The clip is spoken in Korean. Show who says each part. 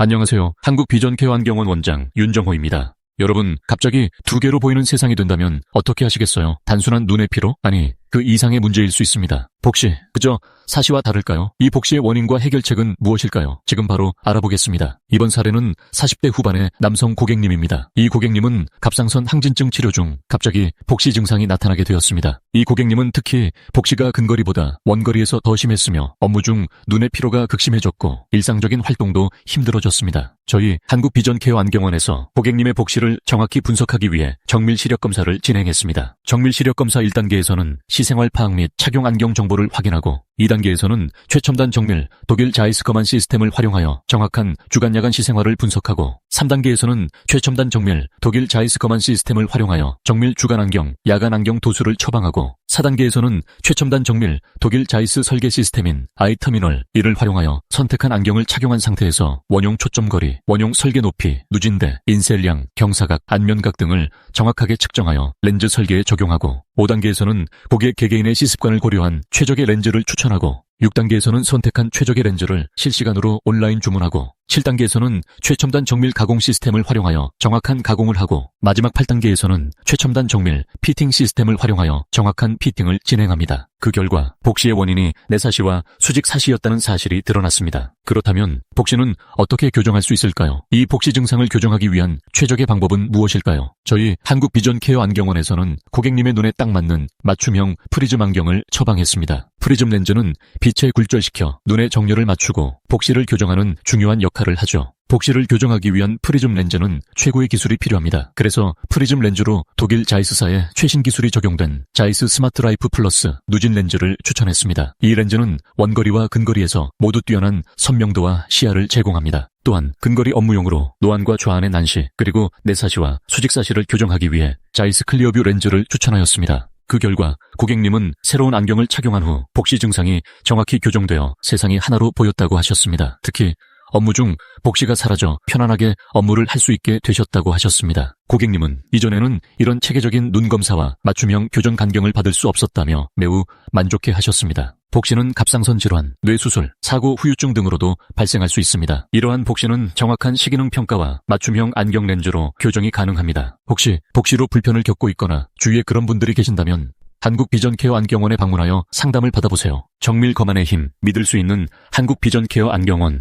Speaker 1: 안녕하세요. 한국비전케어안경원 원장 윤정호입니다. 여러분, 갑자기 두 개로 보이는 세상이 된다면 어떻게 하시겠어요? 단순한 눈의 피로? 아니, 그 이상의 문제일 수 있습니다. 복시, 그저 사시와 다를까요? 이 복시의 원인과 해결책은 무엇일까요? 지금 바로 알아보겠습니다. 이번 사례는 40대 후반의 남성 고객님입니다. 이 고객님은 갑상선 항진증 치료 중 갑자기 복시 증상이 나타나게 되었습니다. 이 고객님은 특히 복시가 근거리보다 원거리에서 더 심했으며 업무 중 눈의 피로가 극심해졌고 일상적인 활동도 힘들어졌습니다. 저희 한국비전케어 안경원에서 고객님의 복시를 정확히 분석하기 위해 정밀 시력 검사를 진행했습니다. 정밀 시력 검사 1단계에서는 시생활 파악 및 착용 안경 정보를 확인하고 2단계에서는 최첨단 정밀 독일 자이스커만 시스템을 활용하여 정확한 주간 야간 시생활을 분석하고 3단계에서는 최첨단 정밀 독일 자이스커만 시스템을 활용하여 정밀 주간 안경, 야간 안경 도수를 처방하고 4단계에서는 최첨단 정밀 독일 자이스 설계 시스템인 아이터미널 이를 활용하여 선택한 안경을 착용한 상태에서 원용 초점거리, 원용 설계 높이, 누진대, 인셀량, 경사각, 안면각 등을 정확하게 측정하여 렌즈 설계에 적용하고 5단계에서는 고객 개개인의 시습관을 고려한 최적의 렌즈를 추천하고 6단계에서는 선택한 최적의 렌즈를 실시간으로 온라인 주문하고 7단계에서는 최첨단 정밀 가공 시스템을 활용하여 정확한 가공을 하고 마지막 8단계에서는 최첨단 정밀 피팅 시스템을 활용하여 정확한 피팅을 진행합니다. 그 결과 복시의 원인이 내사시와 수직사시였다는 사실이 드러났습니다. 그렇다면 복시는 어떻게 교정할 수 있을까요? 이 복시 증상을 교정하기 위한 최적의 방법은 무엇일까요? 저희 한국 비전 케어 안경원에서는 고객님의 눈에 딱 맞는 맞춤형 프리즘 안경을 처방했습니다. 프리즘 렌즈는 빛에 굴절시켜 눈의 정렬을 맞추고 복시를 교정하는 중요한 역할을 하죠. 복시를 교정하기 위한 프리즘 렌즈는 최고의 기술이 필요합니다. 그래서 프리즘 렌즈로 독일 자이스사의 최신 기술이 적용된 자이스 스마트 라이프 플러스 누진 렌즈를 추천했습니다. 이 렌즈는 원거리와 근거리에서 모두 뛰어난 선명도와 시야를 제공합니다. 또한 근거리 업무용으로 노안과 좌안의 난시 그리고 내사시와 수직사시를 교정하기 위해 자이스 클리어뷰 렌즈를 추천하였습니다. 그 결과 고객님은 새로운 안경을 착용한 후 복시 증상이 정확히 교정되어 세상이 하나로 보였다고 하셨습니다. 특히 업무 중 복시가 사라져 편안하게 업무를 할 수 있게 되셨다고 하셨습니다. 고객님은 이전에는 이런 체계적인 눈 검사와 맞춤형 교정 간경을 받을 수 없었다며 매우 만족해 하셨습니다. 복시는 갑상선 질환, 뇌수술, 사고 후유증 등으로도 발생할 수 있습니다. 이러한 복시는 정확한 시기능 평가와 맞춤형 안경 렌즈로 교정이 가능합니다. 혹시 복시로 불편을 겪고 있거나 주위에 그런 분들이 계신다면 한국 비전케어 안경원에 방문하여 상담을 받아보세요. 정밀 검안의 힘, 믿을 수 있는 한국 비전케어 안경원